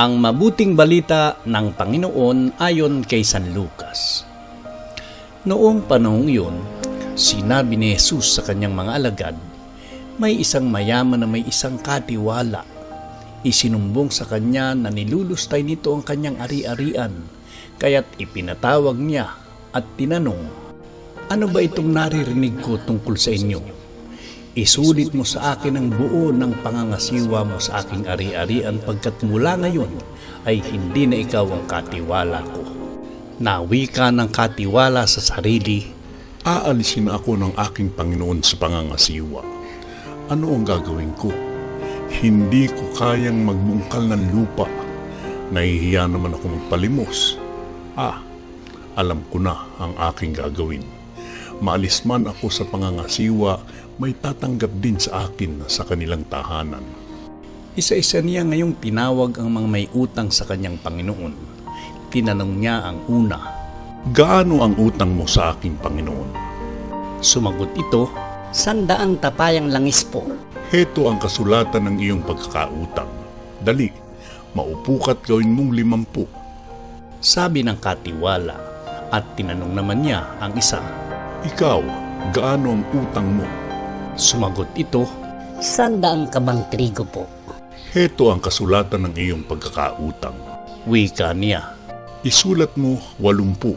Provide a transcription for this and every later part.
Ang mabuting balita ng Panginoon ayon kay San Lucas. Noong panahong yun, sinabi ni Jesus sa kanyang mga alagad, may isang mayaman na may isang katiwala. Isinumbong sa kanya na nilulustay nito ang kanyang ari-arian, kaya't ipinatawag niya at tinanong, Ano ba itong naririnig ko tungkol sa inyo? Isulit mo sa akin ang buo ng pangangasiwa mo sa aking ari-arian pagkat mula ngayon ay hindi na ikaw ang katiwala ko. Nawi ka ng katiwala sa sarili, Aalisin ako ng aking Panginoon sa pangangasiwa. Ano ang gagawin ko? Hindi ko kayang magbungkal ng lupa. Nahihiya naman ako magpalimos. Ah, alam ko na ang aking gagawin. Maalis man ako sa pangangasiwa, may tatanggap din sa akin sa kanilang tahanan. isa-isa niya ngayong tinawag ang mga may utang sa kanyang Panginoon. Tinanong niya ang una. Gaano ang utang mo sa aking Panginoon? Sumagot ito, Sandaang tapayang langis po. Heto ang kasulatan ng iyong pagkakautang. Dali, maupo ka't gawin mong limampu. sabi ng katiwala at tinanong naman niya ang isa. Ikaw, gaano ang utang mo? Sumagot ito, Sandaang kabang trigo po. Heto ang kasulatan ng iyong pagkakautang. wika niya. Isulat mo walumpu.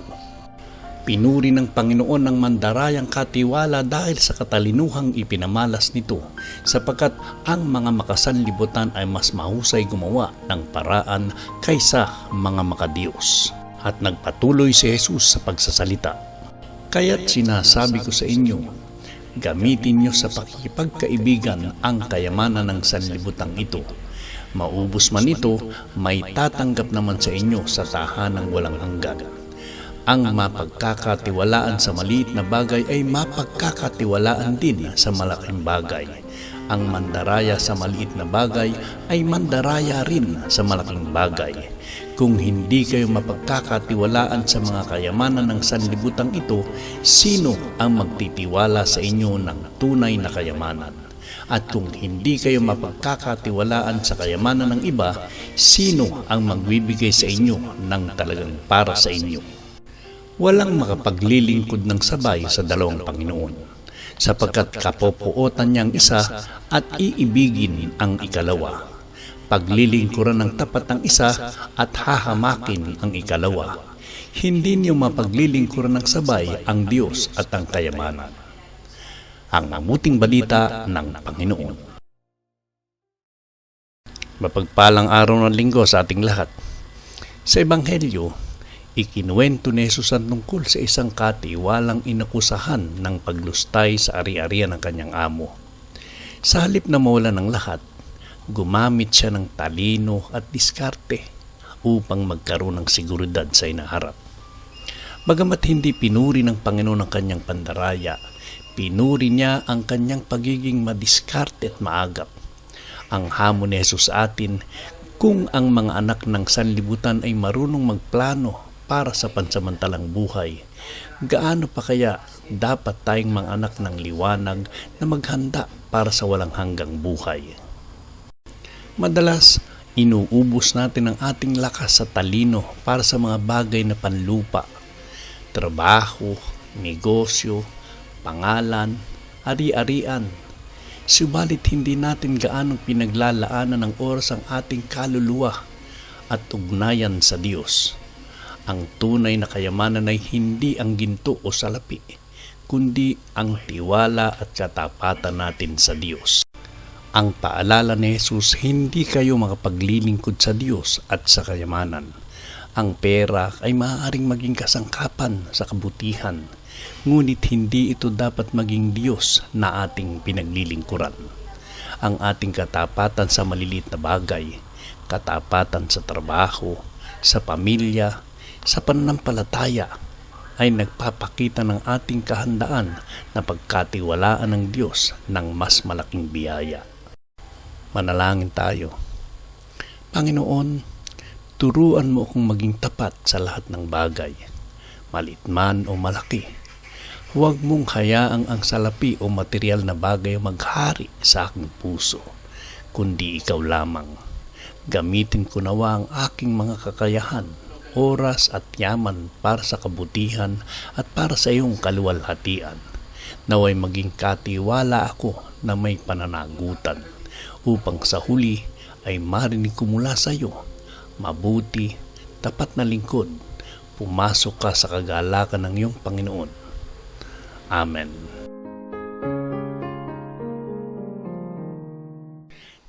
Pinuri ng Panginoon ng mandarayang katiwala dahil sa katalinuhang ipinamalas nito sapagkat ang mga makasanlibutan ay mas mahusay gumawa ng paraan kaysa mga makadiyos. At nagpatuloy si Jesus sa pagsasalita. Kaya't sinasabi ko sa inyo, gamitin niyo sa pakikipagkaibigan ang kayamanan ng sanlibutang ito. Maubos man ito, may tatanggap naman sa inyo sa tahanang walang hanggan. Ang mapagkakatiwalaan sa maliit na bagay ay mapagkakatiwalaan din sa malaking bagay. Ang mandaraya sa maliit na bagay ay mandaraya rin sa malaking bagay. Kung hindi kayo mapagkakatiwalaan sa mga kayamanan ng sanlibutang ito, sino ang magtitiwala sa inyo ng tunay na kayamanan? At kung hindi kayo mapagkakatiwalaan sa kayamanan ng iba, sino ang magbibigay sa inyo ng talagang para sa inyo? Walang makapaglilingkod ng sabay sa dalawang Panginoon, sapagkat kapopuotan niyang isa at iibigin ang ikalawa. Paglilingkuran ng tapat ang isa at hahamakin ang ikalawa. Hindi niyo mapaglilingkuran ng sabay ang Diyos at ang kayamanan. Ang mabuting balita ng Panginoon. Mapagpalang araw ng linggo sa ating lahat. Sa Ebanghelyo, ikinuwento ni Jesus ang tungkol sa isang katiwalang inakusahan ng paglustay sa ari-arian ng kanyang amo. Sa halip na mawala ng lahat, gumamit siya ng talino at diskarte upang magkaroon ng seguridad sa inaharap. Bagamat hindi pinuri ng Panginoon ang kanyang pandaraya, pinuri niya ang kanyang pagiging madiskarte at maagap. Ang hamon ni Jesus atin, kung ang mga anak ng sanlibutan ay marunong magplano para sa pansamantalang buhay, gaano pa kaya dapat tayong mga anak ng liwanag na maghanda para sa walang hanggang buhay? Madalas, inuubos natin ang ating lakas sa talino para sa mga bagay na panlupa, trabaho, negosyo, pangalan, ari-arian. Subalit hindi natin gaanong pinaglalaanan ng oras ang ating kaluluwa at ugnayan sa Diyos. Ang tunay na kayamanan ay hindi ang ginto o salapi, kundi ang tiwala at katapatan natin sa Diyos. Ang paalala ni Jesus, hindi kayo makapaglilingkod sa Diyos at sa kayamanan. Ang pera ay maaaring maging kasangkapan sa kabutihan, ngunit hindi ito dapat maging Diyos na ating pinaglilingkuran. Ang ating katapatan sa maliliit na bagay, katapatan sa trabaho, sa pamilya, sa pananampalataya, ay nagpapakita ng ating kahandaan na pagkatiwalaan ng Diyos ng mas malaking biyaya. Manalangin tayo. Panginoon, turuan mo akong maging tapat sa lahat ng bagay, malit man o malaki. Huwag mong hayaang ang salapi o material na bagay maghari sa aking puso, kundi ikaw lamang. Gamitin ko nawa ang aking mga kakayahan, oras at yaman para sa kabutihan at para sa iyong kaluwalhatian. Naway maging katiwala ako na may pananagutan upang sa huli ay marinig ko mula sa iyo. Mabuti, tapat na lingkod, pumasok ka sa kagalakan ng iyong Panginoon. Amen.